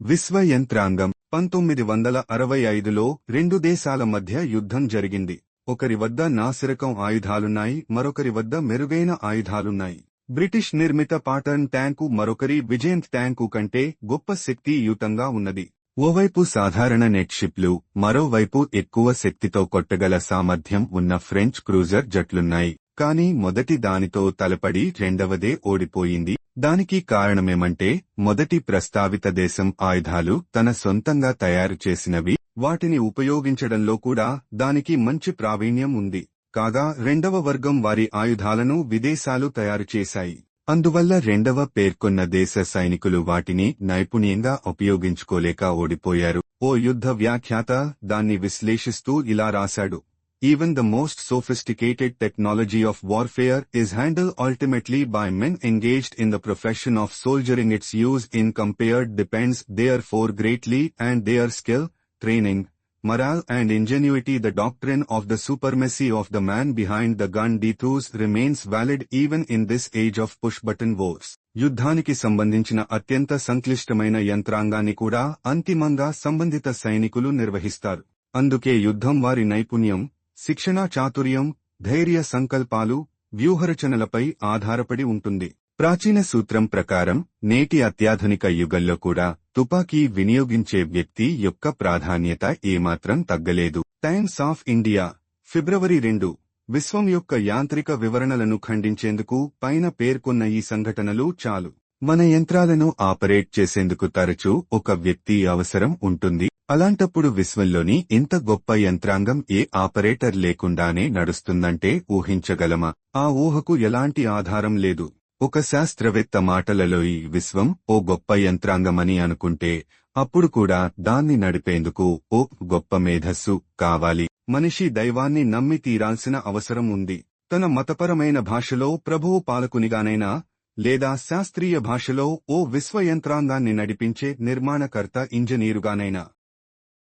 విశ్వ యంత్రాంగం పంతొమ్మిది వందల అరవై ఐదులో రెండు దేశాల మధ్య యుద్ధం జరిగింది. ఒకరి వద్ద నాసిరకం ఆయుధాలున్నాయి మరొకరి వద్ద మెరుగైన ఆయుధాలున్నాయి. బ్రిటిష్ నిర్మిత పాటర్న్ ట్యాంకు మరొకరి విజయంత్ ట్యాంకు కంటే గొప్ప శక్తియుతంగా ఉన్నది. ఓవైపు సాధారణ నెట్షిప్లు మరోవైపు ఎక్కువ శక్తితో కొట్టగల సామర్థ్యం ఉన్న ఫ్రెంచ్ క్రూజర్ జట్లున్నాయి. కానీ మొదటి దానితో తలపడి రెండవదే ఓడిపోయింది. దానికి కారణమేమంటే మొదటి ప్రస్తావిత దేశం ఆయుధాలు తన సొంతంగా తయారు చేసినవి వాటిని ఉపయోగించడంలో కూడా దానికి మంచి ప్రావీణ్యం ఉంది. కాగా రెండవ వర్గం వారి ఆయుధాలను విదేశాలు తయారు చేశాయి. అందువల్ల రెండవ పేర్కొన్న దేశ సైనికులు వాటిని నైపుణ్యంగా ఉపయోగించుకోలేక ఓడిపోయారు. ఓ యుద్ధ వ్యాఖ్యాత దాన్ని విశ్లేషిస్తూ ఇలా రాశాడు. Even the most sophisticated technology of warfare is handled ultimately by men engaged in the profession of soldiering. Its use in compared depends therefore greatly and their skill, training, morale and ingenuity. The doctrine of the supremacy of the man behind the gun dethus remains valid even in this age of push-button wars. యుద్ధానికి సంబంధించిన అత్యంత సంక్లిష్టమైన యంత్రాంగాన్ని కూడా అంతిమంగా సంబంధిత సైనికులు నిర్వహిస్తారు అందుకే యుద్ధం వారి నైపుణ్యం శిక్షణా చాతుర్యం ధైర్య సంకల్పాలు వ్యూహరచనలపై ఆధారపడి ఉంటుంది. ప్రాచీన సూత్రం ప్రకారం నేటి అత్యాధునిక యుగంలో కూడా తుపాకీ వినియోగించే వ్యక్తి యొక్క ప్రాధాన్యత ఏమాత్రం తగ్గలేదు. టైమ్స్ ఆఫ్ ఇండియా ఫిబ్రవరి రెండు విశ్వం యొక్క యాంత్రిక వివరణలను ఖండించేందుకు పైన పేర్కొన్న ఈ సంఘటనలు చాలు. మన యంత్రాలను ఆపరేట్ చేసేందుకు తరచూ ఒక వ్యక్తి అవసరం ఉంటుంది. అలాంటప్పుడు విశ్వంలోని ఇంత గొప్ప యంత్రాంగం ఏ ఆపరేటర్ లేకుండానే నడుస్తుందంటే ఊహించగలమా? ఆ ఊహకు ఎలాంటి ఆధారం లేదు. ఒక శాస్త్రవేత్త మాటలలో ఈ విశ్వం ఓ గొప్ప యంత్రాంగమని అనుకుంటే అప్పుడు కూడా దాన్ని నడిపేందుకు ఓ గొప్ప మేధస్సు కావాలి. మనిషి దైవాన్ని నమ్మి తీరాల్సిన అవసరం ఉంది. తన మతపరమైన భాషలో ప్రభువు పాలకునిగానైనా లేదా శాస్త్రీయ భాషలో ఓ విశ్వ యంత్రాంగాన్ని నడిపించే నిర్మాణకర్త ఇంజనీరుగానైనా